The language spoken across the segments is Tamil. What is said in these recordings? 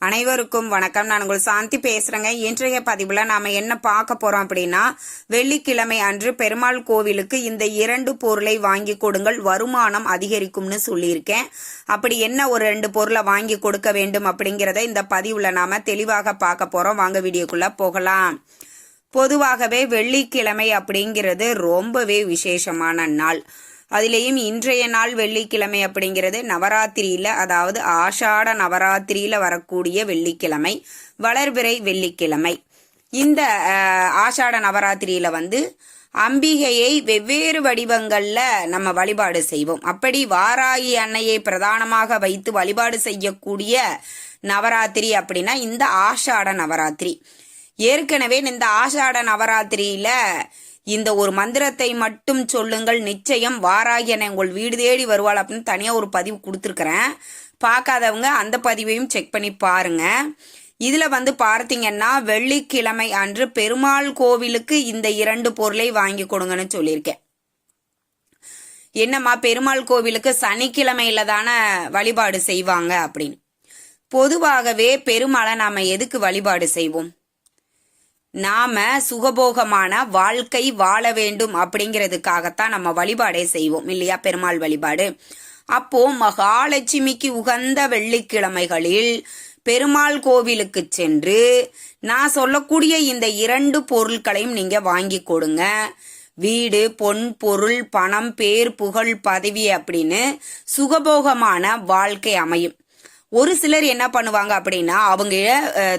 அனைவருக்கும் வணக்கம். நான் உங்கள் சாந்தி பேசுறேங்க. இன்றைய பதிவுல நாம என்ன பார்க்க போறோம் அப்படின்னா வெள்ளிக்கிழமை அன்று பெருமாள் கோவிலுக்கு இந்த இரண்டு பொருளை வாங்கி கொடுங்கள் வருமானம் அதிகரிக்கும்னு சொல்லியிருக்கேன். அப்படி என்ன ஒரு ரெண்டு பொருளை வாங்கி கொடுக்க வேண்டும் அப்படிங்கறத இந்த பதிவுல நாம தெளிவாக பார்க்க போறோம். வாங்க வீடியோக்குள்ள போகலாம். பொதுவாகவே வெள்ளிக்கிழமை அப்படிங்கிறது ரொம்பவே விசேஷமான நாள். அதுலேயும் இன்றைய நாள் வெள்ளிக்கிழமை அப்படிங்கிறது நவராத்திரியில் அதாவது ஆஷாட நவராத்திரியில் வரக்கூடிய வெள்ளிக்கிழமை வளர்பிறை வெள்ளிக்கிழமை. இந்த ஆஷாட நவராத்திரியில் வந்து அம்பிகையை வெவ்வேறு வடிவங்களில் நம்ம வழிபாடு செய்வோம். அப்படி வாராகி அன்னையை பிரதானமாக வைத்து வழிபாடு செய்யக்கூடிய நவராத்திரி அப்படின்னா இந்த ஆஷாட நவராத்திரி. ஏற்கனவே இந்த ஆஷாட நவராத்திரியில இந்த ஒரு மந்திரத்தை மட்டும் சொல்லுங்கள் நிச்சயம் வாராகி உங்கள் வீடு தேடி வருவாள் அப்படின்னு தனியாக ஒரு பதிவு கொடுத்துருக்குறேன். பார்க்காதவங்க அந்த பதிவையும் செக் பண்ணி பாருங்க. இதில் வந்து பார்த்தீங்கன்னா வெள்ளிக்கிழமை அன்று பெருமாள் கோவிலுக்கு இந்த இரண்டு பொருளை வாங்கி கொடுங்கன்னு சொல்லியிருக்கேன். என்னம்மா பெருமாள் கோவிலுக்கு சனிக்கிழமையில தானே வழிபாடு செய்வாங்க அப்படின்னு. பொதுவாகவே பெருமாளை நாம எதுக்கு வழிபாடு செய்வோம்? நாம சுகபோகமான வாழ்க்கை வாழ வேண்டும் அப்படிங்கிறதுக்காகத்தான் நம்ம வழிபாடே செய்வோம் இல்லையா? பெருமாள் வழிபாடு. அப்போ மகாலட்சுமிக்கு உகந்த வெள்ளிக்கிழமைகளில் பெருமாள் கோவிலுக்கு சென்று நான் சொல்லக்கூடிய இந்த இரண்டு பொருட்களையும் நீங்க வாங்கி கொடுங்க. வீடு பொன் பொருள் பணம் பேர் புகழ் பதவி அப்படின்னு சுகபோகமான வாழ்க்கை அமையும். ஒரு சிலர் என்ன பண்ணுவாங்க அப்படின்னா அவங்க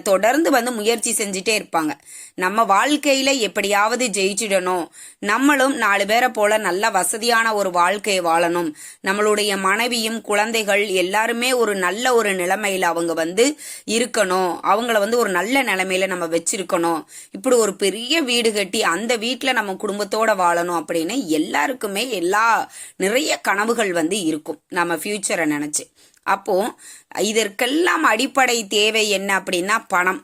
தொடர்ந்து வந்து முயற்சி செஞ்சுட்டே இருப்பாங்க. நம்ம வாழ்க்கையில எப்படியாவது ஜெயிச்சிடணும். நம்மளும் நாலு பேரை போல நல்ல வசதியான ஒரு வாழ்க்கையை வாழணும். நம்மளுடைய மனைவியும் குழந்தைகள் எல்லாருமே ஒரு நல்ல ஒரு நிலைமையில அவங்க வந்து இருக்கணும். அவங்கள வந்து ஒரு நல்ல நிலைமையில நம்ம வச்சிருக்கணும். இப்படி ஒரு பெரிய வீடு கட்டி அந்த வீட்டில் நம்ம குடும்பத்தோட வாழணும் அப்படின்னு எல்லாருக்குமே எல்லா நிறைய கனவுகள் வந்து இருக்கும். நம்ம ஃபியூச்சரை நினைச்சு. அப்போ இதற்கெல்லாம் அடிப்படை தேவை என்ன அப்படின்னா பணம்.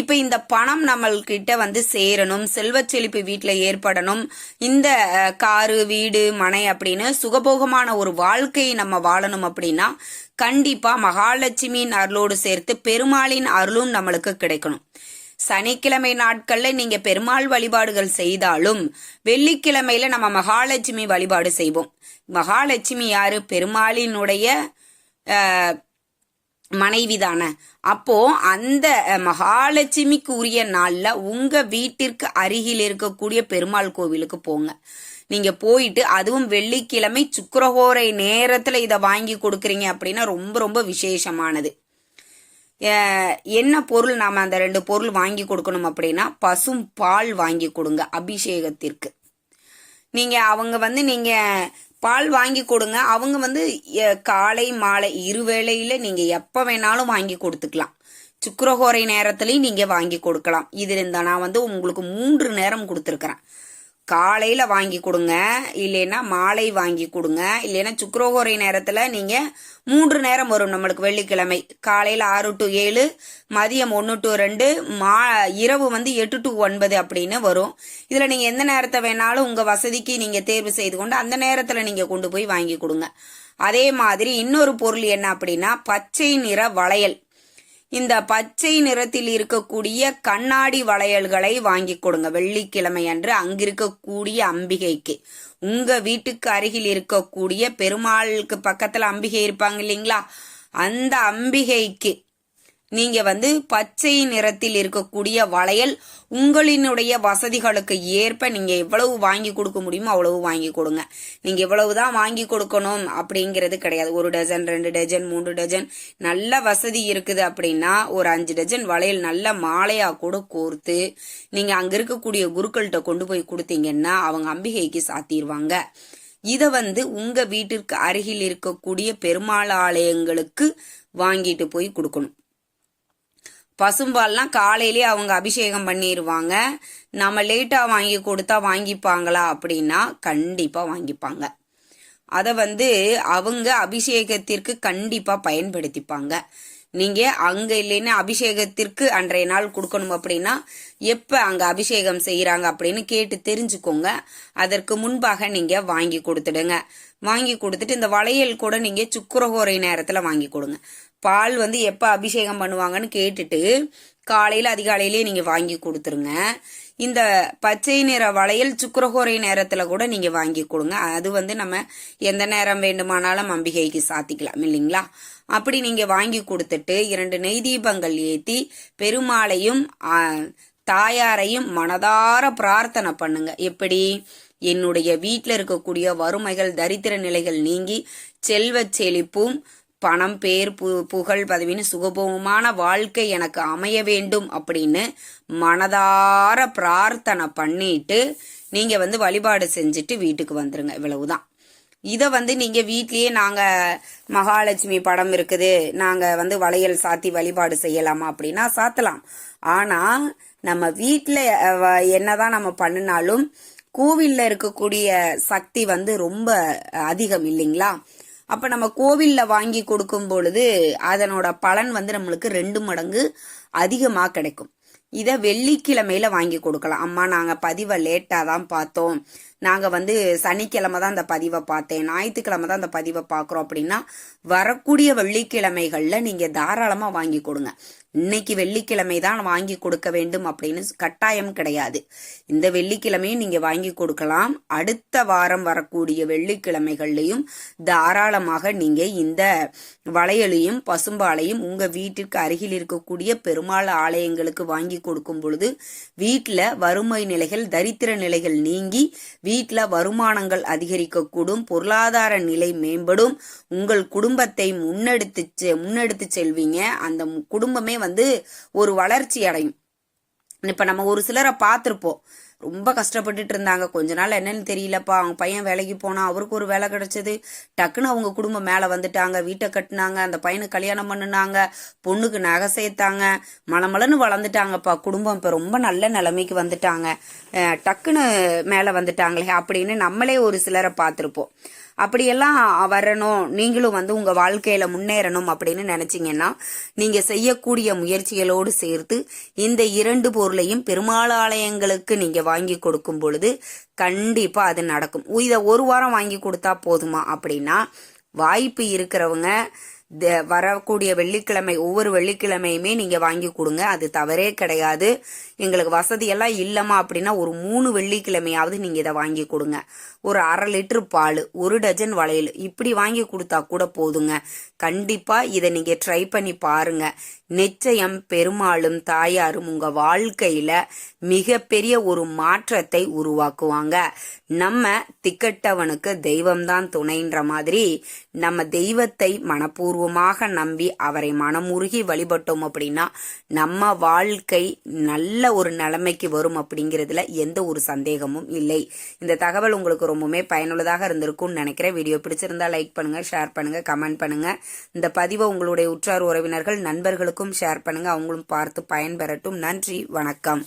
இப்போ இந்த பணம் நம்மள்கிட்ட வந்து சேரணும் செல்வச் செழிப்பு வீட்டில் ஏற்படணும். இந்த காரு வீடு மனை அப்படின்னு சுகபோகமான ஒரு வாழ்க்கையை நம்ம வாழணும் அப்படின்னா கண்டிப்பா மகாலட்சுமியின் அருளோடு சேர்த்து பெருமாளின் அருளும் நம்மளுக்கு கிடைக்கணும். சனிக்கிழமை நாட்கள்ல நீங்க பெருமாள் வழிபாடுகள் செய்தாலும் வெள்ளிக்கிழமையில நம்ம மகாலட்சுமி வழிபாடு செய்வோம். மகாலட்சுமி யாரு? பெருமாளினுடைய அஹ், மனைவி தானே அப்போ அந்த மகாலட்சுமிக்கு உரிய நாள்ல உங்க வீட்டிற்கு அருகில் இருக்கக்கூடிய பெருமாள் கோவிலுக்கு போங்க. நீங்க போயிட்டு அதுவும் வெள்ளிக்கிழமை சுக்கரகோரை நேரத்துல இதை வாங்கி கொடுக்குறீங்க அப்படின்னா ரொம்ப ரொம்ப விசேஷமானது. என்ன பொருள் நாம அந்த ரெண்டு பொருள் வாங்கி கொடுக்கணும் அப்படின்னா பசும் பால் வாங்கி கொடுங்க அபிஷேகத்திற்கு. நீங்க அவங்க வந்து நீங்க பால் வாங்கி கொடுங்க. அவங்க வந்து காலை மாலை இருவேளையில நீங்க எப்ப வேணாலும் வாங்கி கொடுத்துக்கலாம். சுக்கிரஹோரை நேரத்துலயும் நீங்க வாங்கி கொடுக்கலாம். இது நான் வந்து உங்களுக்கு மூன்று நேரம் கொடுத்துருக்கிறேன். காலையில வாங்கி கொடுங்க இல்லைன்னா மாலை வாங்கி கொடுங்க இல்லைன்னா சுக்கிரஹோரை நேரத்துல நீங்க மூன்று நேரம் வரும் நம்மளுக்கு வெள்ளிக்கிழமை. காலையில ஆறு டு ஏழு மதியம் ஒன்று டு ரெண்டு மா இரவு வந்து எட்டு டு ஒன்பது அப்படின்னு வரும். இதுல நீங்க எந்த நேரத்தை வேணாலும் உங்க வசதிக்கு நீங்க தேர்வு செய்து கொண்டு அந்த நேரத்துல நீங்க கொண்டு போய் வாங்கி கொடுங்க. அதே மாதிரி இன்னொரு பொருள் என்ன அப்படின்னா பச்சை நிற வளையல். இந்த பச்சை நிறத்தில் இருக்கக்கூடிய கண்ணாடி வளையல்களை வாங்கி கொடுங்க. வெள்ளிக்கிழமை அன்று அங்கிருக்கக்கூடிய அம்பிகைக்கு. உங்க வீட்டுக்கு அருகில் இருக்கக்கூடிய பெருமாளுக்கு பக்கத்துல அம்பிகை இருப்பாங்க இல்லைங்களா? அந்த அம்பிகைக்கு. நீங்க வந்து பச்சை நிறத்தில் இருக்கக்கூடிய வளையல் உங்களினுடைய வசதிகளுக்கு ஏற்ப நீங்க எவ்வளவு வாங்கி கொடுக்க முடியுமோ அவ்வளவு வாங்கி கொடுங்க. நீங்க எவ்வளவுதான் வாங்கி கொடுக்கணும் அப்படிங்கிறது கிடையாது. ஒரு டஜன் ரெண்டு டஜன் மூன்று டஜன் நல்ல வசதி இருக்குது அப்படின்னா ஒரு அஞ்சு டஜன் வளையல் நல்ல மாலையா கூட கோர்த்து நீங்க அங்க இருக்கக்கூடிய குருக்கள்கிட்ட கொண்டு போய் கொடுத்தீங்கன்னா அவங்க அம்பிகைக்கு சாத்திடுவாங்க. இதை வந்து உங்க வீட்டிற்கு அருகில் இருக்கக்கூடிய பெருமாள் ஆலயங்களுக்கு வாங்கிட்டு போய் கொடுக்கணும். பசும்பால்லாம் காலையிலே அவங்க அபிஷேகம் பண்ணிடுவாங்க நம்ம லேட்டாக வாங்கி கொடுத்தா வாங்கிப்பாங்களா அப்படின்னா கண்டிப்பாக வாங்கிப்பாங்க. அதை வந்து அவங்க அபிஷேகத்திற்கு கண்டிப்பாக பயன்படுத்திப்பாங்க. நீங்கள் அங்கே இல்லைன்னா அபிஷேகத்திற்கு அன்றைய நாள் கொடுக்கணும் அப்படின்னா எப்போ அங்கே அபிஷேகம் செய்கிறாங்க அப்படின்னு கேட்டு தெரிஞ்சுக்கோங்க. அதற்கு முன்பாக நீங்கள் வாங்கி கொடுத்துடுங்க. வாங்கி கொடுத்துட்டு இந்த வளையல் கூட நீங்கள் சுக்குரஹோரை நேரத்தில் வாங்கி கொடுங்க. பால் வந்து எப்போ அபிஷேகம் பண்ணுவாங்கன்னு கேட்டுட்டு காலையில் அதிகாலையிலேயே நீங்கள் வாங்கி கொடுத்துருங்க. இந்த பச்சை நிற வளையல் சுக்கரஹோரை நேரத்தில் கூட நீங்கள் வாங்கி கொடுங்க. அது வந்து நம்ம எந்த நேரம் வேண்டுமானாலும் அம்பிகைக்கு சாத்திக்கலாம் இல்லைங்களா? அப்படி நீங்கள் வாங்கி கொடுத்துட்டு இரண்டு நெய் தீபங்கள் ஏற்றி பெருமாளையும் தாயாரையும் மனதார பிரார்த்தனை பண்ணுங்க. எப்படி? என்னுடைய வீட்டில் இருக்கக்கூடிய வறுமைகள் தரித்திர நிலைகள் நீங்கி செல்வ செழிப்பும் பணம் பேர் பு புகழ் பதவின்னு சுகபோகமான வாழ்க்கை எனக்கு அமைய வேண்டும் அப்படின்னு மனதார பிரார்த்தனை பண்ணிட்டு நீங்க வந்து வழிபாடு செஞ்சுட்டு வீட்டுக்கு வந்துருங்க. இவ்வளவுதான். இதை வந்து நீங்கள் வீட்லேயே நாங்கள் மகாலட்சுமி படம் இருக்குது நாங்கள் வந்து வளையல் சாத்தி வழிபாடு செய்யலாமா அப்படின்னா சாத்தலாம். ஆனால் நம்ம வீட்டில் என்னதான் நம்ம பண்ணினாலும் கோவிலில் இருக்கக்கூடிய சக்தி வந்து ரொம்ப அதிகம் இல்லைங்களா? அப்போ நம்ம கோவிலில் வாங்கி கொடுக்கும் பொழுது அதனோட பலன் வந்து நம்மளுக்கு ரெண்டு மடங்கு அதிகமாக கிடைக்கும். இதை வெள்ளிக்கிழமையில வாங்கி கொடுக்கலாம். அம்மா நாங்கள் பதிவை லேட்டாக தான் பார்த்தோம். நாங்கள் வந்து சனிக்கிழமை தான் அந்த பதிவை பார்த்தேன். ஞாயிற்றுக்கிழமை தான் அந்த பதிவை பார்க்குறோம் அப்படின்னா வரக்கூடிய வெள்ளிக்கிழமைகளில் நீங்கள் தாராளமாக வாங்கி கொடுங்க. இன்னைக்கு வெள்ளிக்கிழமை தான் வாங்கி கொடுக்க வேண்டும் அப்படின்னு கட்டாயம் கிடையாது. இந்த வெள்ளிக்கிழமையும் நீங்கள் வாங்கி கொடுக்கலாம். அடுத்த வாரம் வரக்கூடிய வெள்ளிக்கிழமைகள்லையும் தாராளமாக நீங்கள் இந்த வளையலையும் பசும்பாலையும் உங்கள் வீட்டிற்கு அருகில் இருக்கக்கூடிய பெருமாள் ஆலயங்களுக்கு வாங்கி கொடுக்கும் பொழுது வீட்டில் வறுமை நிலைகள் தரித்திர நிலைகள் நீங்கி வீட்டில் வருமானங்கள் அதிகரிக்கக்கூடும் பொருளாதார நிலை மேம்படும் உங்கள் குடும்பத்தை முன்னெடுத்து செ- முன்னெடுத்து செல்வீங்க. அந்த குடும்பமே வந்து ஒரு வளர்ச்சி அடையும். இப்போ நம்ம ஒரு சிலரை பார்த்துருப்போம். ரொம்ப கஷ்டப்பட்டுட்டு இருந்தாங்க கொஞ்ச நாள் என்னன்னு தெரியலப்பா. அவங்க பையன் வேலைக்கு போனா அவருக்கு ஒரு வேலை கிடைச்சது. டக்குன்னு அவங்க குடும்பம் மேல வந்துட்டாங்க. வீட்டை கட்டினாங்க. அந்த பையனுக்கு கல்யாணம் பண்ணினாங்க. பொண்ணுக்கு நகை சேர்த்தாங்க. மலமலன்னு வளர்ந்துட்டாங்கப்பா. குடும்பம் இப்ப ரொம்ப நல்ல நிலைமைக்கு வந்துட்டாங்க. டக்குன்னு மேல வந்துட்டாங்களே. அப்படின்னு நம்மளே ஒரு சிலரை பார்த்துருப்போம். அப்படியெல்லாம் வரணும். நீங்களும் வந்து உங்கள் வாழ்க்கையில் முன்னேறணும் அப்படின்னு நினச்சிங்கன்னா நீங்கள் செய்யக்கூடிய முயற்சிகளோடு சேர்த்து இந்த இரண்டு பொருளையும் பெருமாள் ஆலயங்களுக்கு நீங்கள் வாங்கி கொடுக்கும் பொழுது கண்டிப்பாக அது நடக்கும். இதை ஒரு வாரம் வாங்கி கொடுத்தா போதுமா அப்படின்னா வாய்ப்பு இருக்கிறவங்க வரக்கூடிய வெள்ளிக்கிழமை ஒவ்வொரு வெள்ளிக்கிழமையுமே நீங்க வாங்கி கொடுங்க. அது தவறே கிடையாது. எங்களுக்கு வசதியெல்லாம் இல்லைம்மா அப்படின்னா ஒரு மூணு வெள்ளிக்கிழமையாவது நீங்க இதை வாங்கி கொடுங்க. ஒரு அரை லிட்டர் பால் ஒரு டஜன் வளையல் இப்படி வாங்கி கொடுத்தா கூட போதுங்க. கண்டிப்பா இதை நீங்க ட்ரை பண்ணி பாருங்க. நிச்சயம் பெருமாளும் தாயாரும் உங்க வாழ்க்கையில மிகப்பெரிய ஒரு மாற்றத்தை உருவாக்குவாங்க. நம்ம திக்கட்டவனுக்கு தெய்வம்தான் துணைன்ற மாதிரி நம்ம தெய்வத்தை மனப்பூர்வம் மனப்பூர்வமாக நம்பி அவரை மனமுருகி வழிபட்டோம் அப்படின்னா நம்ம வாழ்க்கை நல்ல ஒரு நிலைமைக்கு வரும் அப்படிங்கிறதுல எந்த ஒரு சந்தேகமும் இல்லை. இந்த தகவல் உங்களுக்கு ரொம்பவுமே பயனுள்ளதாக இருந்திருக்கும்னு நினைக்கிறேன். வீடியோ பிடிச்சிருந்தா லைக் பண்ணுங்க ஷேர் பண்ணுங்க கமெண்ட் பண்ணுங்க. இந்த பதிவை உங்களுடைய உற்றார் உறவினர்கள் நண்பர்களுக்கும் ஷேர் பண்ணுங்க. அவங்களும் பார்த்து பயன்பெறட்டும். நன்றி வணக்கம்.